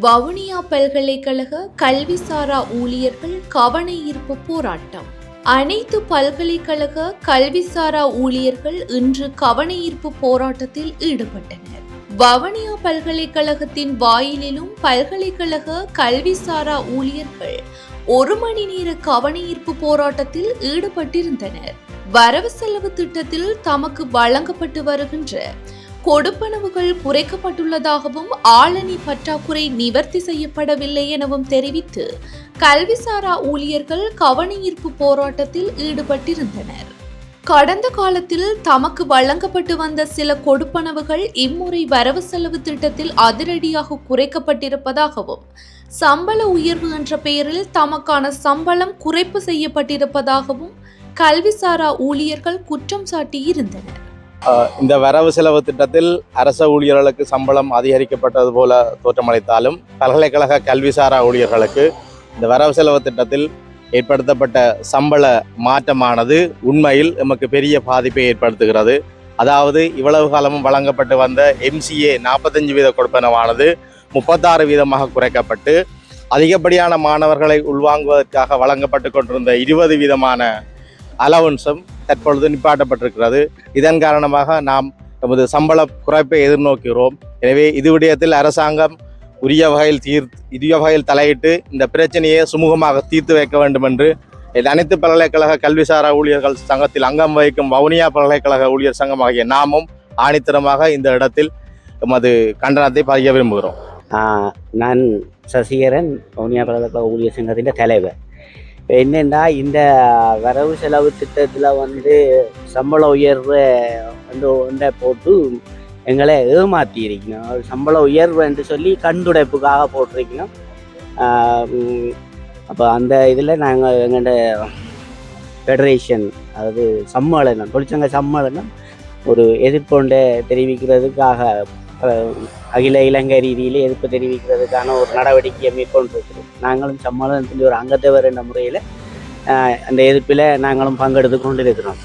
வவுனியா பல்கலைக்கழக கல்விசாரா ஊழியர்கள் கவன ஈர்ப்பு போராட்டம். அனைத்து பல்கலைக்கழக கல்விசாரா ஊழியர்கள் இன்று கவன ஈர்ப்பு போராட்டத்தில் ஈடுபட்டனர். வவுனியா பல்கலைக்கழகத்தின் வாயிலிலும் பல்கலைக்கழக கல்விசாரா ஊழியர்கள் ஒரு மணி நேர கவன ஈர்ப்பு போராட்டத்தில் ஈடுபட்டிருந்தனர். வரவு செலவு திட்டத்தில் தமக்கு வழங்கப்பட்டு வருகின்ற கொடுப்பனவுகள் குறைக்கப்பட்டுள்ளதாகவும் ஆளணி பற்றாக்குறை நிவர்த்தி செய்யப்படவில்லை எனவும் தெரிவித்து கல்விசாரா ஊழியர்கள் கவனஈர்ப்பு போராட்டத்தில் ஈடுபட்டிருந்தனர். கடந்த காலத்தில் தமக்கு வழங்கப்பட்டு வந்த சில கொடுப்பனவுகள் இம்முறை வரவு செலவு திட்டத்தில் அதிரடியாக குறைக்கப்பட்டிருப்பதாகவும் சம்பள உயர்வு என்ற பெயரில் தமக்கான சம்பளம் குறைப்பு செய்யப்பட்டிருப்பதாகவும் கல்விசாரா ஊழியர்கள் குற்றம் சாட்டியிருந்தனர். இந்த வரவு செலவு திட்டத்தில் அரச ஊழியர்களுக்கு சம்பளம் அதிகரிக்கப்பட்டது போல தோற்றமளித்தாலும் பல்கலைக்கழக கல்விசாரா ஊழியர்களுக்கு இந்த வரவு செலவு திட்டத்தில் ஏற்படுத்தப்பட்ட சம்பள மாற்றமானது உண்மையில் நமக்கு பெரிய பாதிப்பை ஏற்படுத்துகிறது. அதாவது இவ்வளவு காலமும் வழங்கப்பட்டு வந்த எம்சிஏ நாற்பத்தஞ்சு வீத கொடுப்பனவானது முப்பத்தாறு வீதமாக குறைக்கப்பட்டு அதிகப்படியான மாணவர்களை உள்வாங்குவதற்காக வழங்கப்பட்டு கொண்டிருந்த இருபது வீதமான அலவன்ஸும் தற்பொழுது நிப்பாட்டப்பட்டிருக்கிறது. இதன் காரணமாக நாம் நமது சம்பள குறைப்பை எதிர்நோக்குகிறோம் எனவே இது விடயத்தில் அரசாங்கம் உரிய வகையில் தீர் உரிய வகையில் தலையிட்டு இந்த பிரச்சனையை சுமூகமாக தீர்த்து வைக்க வேண்டும் என்று அனைத்து பல்கலைக்கழக கல்விசாரா ஊழியர்கள் சங்கத்தில் அங்கம் வகிக்கும் வவுனியா பல்கலைக்கழக ஊழியர் சங்கம் ஆகிய நாமும் ஆணித்தரமாக இந்த இடத்தில் எமது கண்டனத்தை பதிய விரும்புகிறோம். நான் சசிகரன் வவுனியா பல்கலைக்கழக ஊழியர் சங்கத்தின் தலைவர். இப்போ என்னென்னா இந்த வரவு செலவு திட்டத்தில் வந்து சம்பள உயர்வு வந்து ஒன்றை போட்டு எங்களை ஏமாற்றி இருக்கணும் சம்பள உயர்வு என்று சொல்லி கண்டுடைப்புக்காக போட்டிருக்கணும் அப்போ அந்த இதில் நாங்கள் எங்கள்ட ஃபெடரேஷன் அதாவது சம்மேளனம் தொழிற்சங்க சம்மேளனம் ஒரு எதிர்ப்பொண்டை தெரிவிக்கிறதுக்காக அகில இலங்கை ரீதியில் எதிர்ப்பு தெரிவிக்கிறதுக்கான ஒரு நடவடிக்கையை மேற்கொண்டிருக்கிறோம் நாங்களும் சம்மேளனத்தின் ஒரு அங்கத்தவர் என்ற முறையில் அந்த எதிர்ப்பில் நாங்களும் பங்கெடுத்து கொண்டிருக்கிறோம்.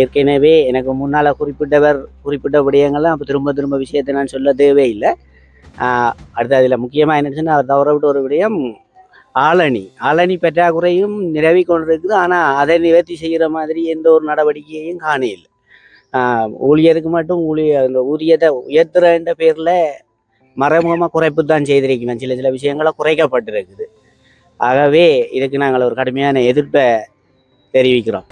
ஏற்கனவே எனக்கு முன்னால் குறிப்பிட்டவர் குறிப்பிட்ட விடயங்கள்லாம் அப்போ திரும்ப திரும்ப விஷயத்தை நான் சொல்ல தேவையில்லை. அடுத்து அதில் முக்கியமாக என்னச்சுன்னா அவர் தவற விட்டு ஒரு விடயம் ஆளணி. ஆளணி பற்றாக்குறையும் நிலவி கொண்டிருக்குது. ஆனால் அதை நிவர்த்தி செய்கிற மாதிரி எந்த ஒரு நடவடிக்கையையும் காணையில்லை ஊழியருக்கு மட்டும் ஊழிய அந்த ஊதியத்தை உயர்த்துறன்ற பேரில் மறைமுகமாக குறைப்பு தான் செய்திருக்கணும் சில சில விஷயங்களை குறைக்கப்பட்டிருக்குது. ஆகவே இதுக்கு நாங்கள் ஒரு கடுமையான எதிர்ப்பை தெரிவிக்கிறோம்.